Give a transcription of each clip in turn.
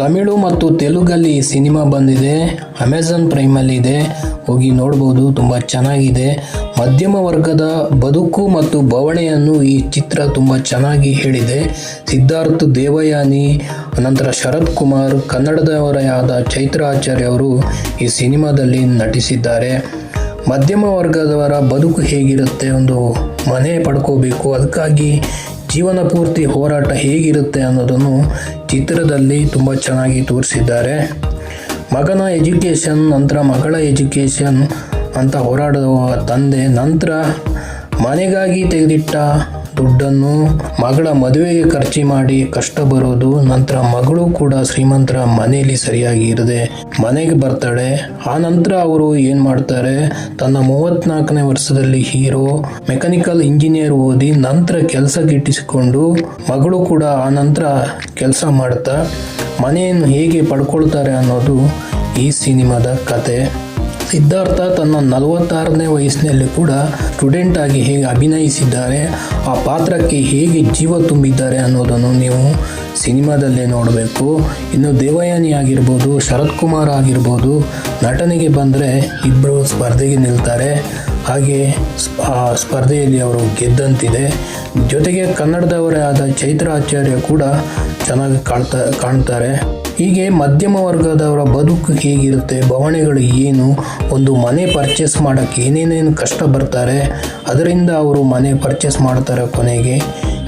ತಮಿಳು ಮತ್ತು ತೆಲುಗಲ್ಲಿ ಸಿನಿಮಾ ಬಂದಿದೆ. ಅಮೆಝಾನ್ ಪ್ರೈಮಲ್ಲಿ ಇದೆ. ಹೋಗಿ ನೋಡ್ಬೋದು. ತುಂಬ ಚೆನ್ನಾಗಿದೆ. ಮಧ್ಯಮ ವರ್ಗದ ಬದುಕು ಮತ್ತು ಬವಣೆಯನ್ನು ಈ ಚಿತ್ರ ತುಂಬ ಚೆನ್ನಾಗಿ ಹೇಳಿದೆ. ಸಿದ್ಧಾರ್ಥ್ ದೇವಯಾನಿ, ನಂತರ ಶರತ್ ಕುಮಾರ್, ಕನ್ನಡದವರಾದ ಚೈತ್ರ ಆಚಾರ್ಯ ಅವರು ಈ ಸಿನಿಮಾದಲ್ಲಿ ನಟಿಸಿದ್ದಾರೆ. ಮಧ್ಯಮ ವರ್ಗದವರ ಬದುಕು ಹೇಗಿರುತ್ತೆ ಒಂದು ಮನೆ ಪಡ್ಕೋಬೇಕು. ಅದಕ್ಕಾಗಿ ಜೀವನ ಪೂರ್ತಿ ಹೋರಾಟ ಹೇಗಿರುತ್ತೆ ಅನ್ನೋದನ್ನು ಚಿತ್ರದಲ್ಲಿ ತುಂಬ ಚೆನ್ನಾಗಿ ತೋರಿಸಿದ್ದಾರೆ. ಮಗನ ಎಜುಕೇಷನ್, ನಂತರ ಮಗಳ ಎಜುಕೇಷನ್ ಅಂತ ಹೋರಾಡುವ ತಂದೆ, ನಂತರ ಮನೆಗಾಗಿ ತೆಗೆದಿಟ್ಟ ದುಡ್ಡನ್ನು ಮಗಳ ಮದುವೆಗೆ ಖರ್ಚು ಮಾಡಿ ಕಷ್ಟ ಬರೋದು, ನಂತರ ಮಗಳು ಕೂಡ ಶ್ರೀಮಂತರ ಮನೆಯಲ್ಲಿ ಸರಿಯಾಗಿ ಇರದೆ ಮನೆಗೆ ಬರ್ತಾಳೆ. ಆ ನಂತರ ಅವರು ಏನು ಮಾಡ್ತಾರೆ? ತನ್ನ ಮೂವತ್ನಾಲ್ಕನೇ ವರ್ಷದಲ್ಲಿ ಹೀರೋ, ಮೆಕ್ಯಾನಿಕಲ್ ಇಂಜಿನಿಯರ್ ಓದಿ ನಂತರ ಕೆಲಸ ಗಿಟ್ಟಿಸಿಕೊಂಡು ಮಗಳು ಕೂಡ ಆ ನಂತರ ಕೆಲಸ ಮಾಡ್ತಾ ಮನೆಯನ್ನು ಹೇಗೆ ಪಡ್ಕೊಳ್ತಾರೆ ಅನ್ನೋದು ಈ ಸಿನಿಮಾದ ಕತೆ. ಸಿದ್ಧಾರ್ಥ ತನ್ನ ನಲವತ್ತಾರನೇ ವಯಸ್ಸಿನಲ್ಲಿ ಕೂಡ ಸ್ಟೂಡೆಂಟ್ ಆಗಿ ಹೇಗೆ ಅಭಿನಯಿಸಿದ್ದಾರೆ, ಆ ಪಾತ್ರಕ್ಕೆ ಹೇಗೆ ಜೀವ ತುಂಬಿದ್ದಾರೆ ಅನ್ನೋದನ್ನು ನೀವು ಸಿನಿಮಾದಲ್ಲೇ ನೋಡಬೇಕು. ಇನ್ನು ದೇವಯಾನಿ ಆಗಿರ್ಬೋದು ಶರತ್ ಕುಮಾರ್ ಆಗಿರ್ಬೋದು, ನಟನೆಗೆ ಬಂದರೆ ಇಬ್ಬರು ಸ್ಪರ್ಧೆಗೆ ನಿಲ್ತಾರೆ. ಹಾಗೆ ಆ ಸ್ಪರ್ಧೆಯಲ್ಲಿ ಅವರು ಗೆದ್ದಂತಿದೆ. ಜೊತೆಗೆ ಕನ್ನಡದವರೇ ಆದ ಚೈತ್ರ ಆಚಾರ್ಯ ಕೂಡ ಚೆನ್ನಾಗಿ ಕಾಣ್ತಾ, ಕಾಣ್ತಾರೆ. ಹೀಗೆ ಮಧ್ಯಮ ವರ್ಗದವರ ಬದುಕು ಹೇಗಿರುತ್ತೆ, ಬವಣೆಗಳು ಏನು, ಒಂದು ಮನೆ ಪರ್ಚೇಸ್ ಮಾಡೋಕ್ಕೆ ಏನೇನೇನು ಕಷ್ಟ ಬರ್ತಾರೆ, ಅದರಿಂದ ಅವರು ಮನೆ ಪರ್ಚೇಸ್ ಮಾಡ್ತಾರೆ ಕೊನೆಗೆ,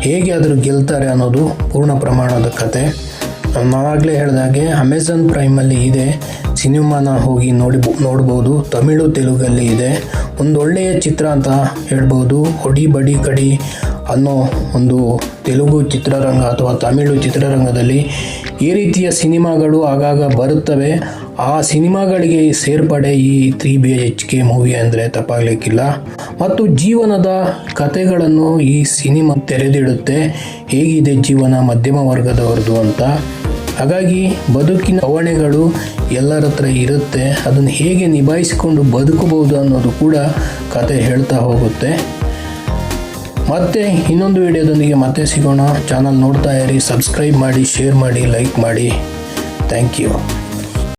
ಹೇಗೆ ಅದ್ರ ಗೆಲ್ತಾರೆ ಅನ್ನೋದು ಪೂರ್ಣ ಪ್ರಮಾಣದ ಕತೆ. ನಾನಾಗಲೇ ಹೇಳಿದಾಗೆ ಅಮೆಝಾನ್ ಪ್ರೈಮಲ್ಲಿ ಇದೆ, ಸಿನಿಮಾನ ಹೋಗಿ ನೋಡಿ, ನೋಡ್ಬೋದು, ತಮಿಳು, ತೆಲುಗಲ್ಲಿ ಇದೆ ಒಂದು ಒಳ್ಳೆಯ ಚಿತ್ರ ಅಂತ ಹೇಳ್ಬೋದು, ಹೊಡಿ ಬಡಿ ಕಡಿ ಅನ್ನೋ ಒಂದು ತೆಲುಗು ಚಿತ್ರರಂಗ ಅಥವಾ ತಮಿಳು ಚಿತ್ರರಂಗದಲ್ಲಿ ಈ ರೀತಿಯ ಸಿನಿಮಾಗಳು ಆಗಾಗ ಬರುತ್ತವೆ. ಆ ಸಿನಿಮಾಗಳಿಗೆ ಸೇರ್ಪಡೆ ಈ three B H K movie ಅಂದರೆ ತಪ್ಪಾಗಲಿಕ್ಕಿಲ್ಲ. ಮತ್ತು ಜೀವನದ ಕಥೆಗಳನ್ನು ಈ ಸಿನಿಮಾ ತೆರೆದಿಡುತ್ತೆ. ಹೇಗಿದೆ ಜೀವನ ಮಧ್ಯಮ ವರ್ಗದವರದು ಅಂತ. ಹಾಗಾಗಿ ಬದುಕಿನ ಅವಣೆಗಳು ಎಲ್ಲರ ಹತ್ರ ಇರುತ್ತೆ. ಅದನ್ನು ಹೇಗೆ ನಿಭಾಯಿಸಿಕೊಂಡು ಬದುಕಬಹುದು ಅನ್ನೋದು ಕೂಡ ಕತೆ ಹೇಳ್ತಾ ಹೋಗುತ್ತೆ. ಮತ್ತೆ ಇನ್ನೊಂದು ವಿಡಿಯೋದೊಂದಿಗೆ ಮತ್ತೆ ಸಿಗೋಣ. ಚಾನಲ್ ನೋಡ್ತಾ ಇರಿ ಸಬ್ಸ್ಕ್ರೈಬ್ ಮಾಡಿ ಶೇರ್ ಮಾಡಿ ಲೈಕ್ ಮಾಡಿ. Thank you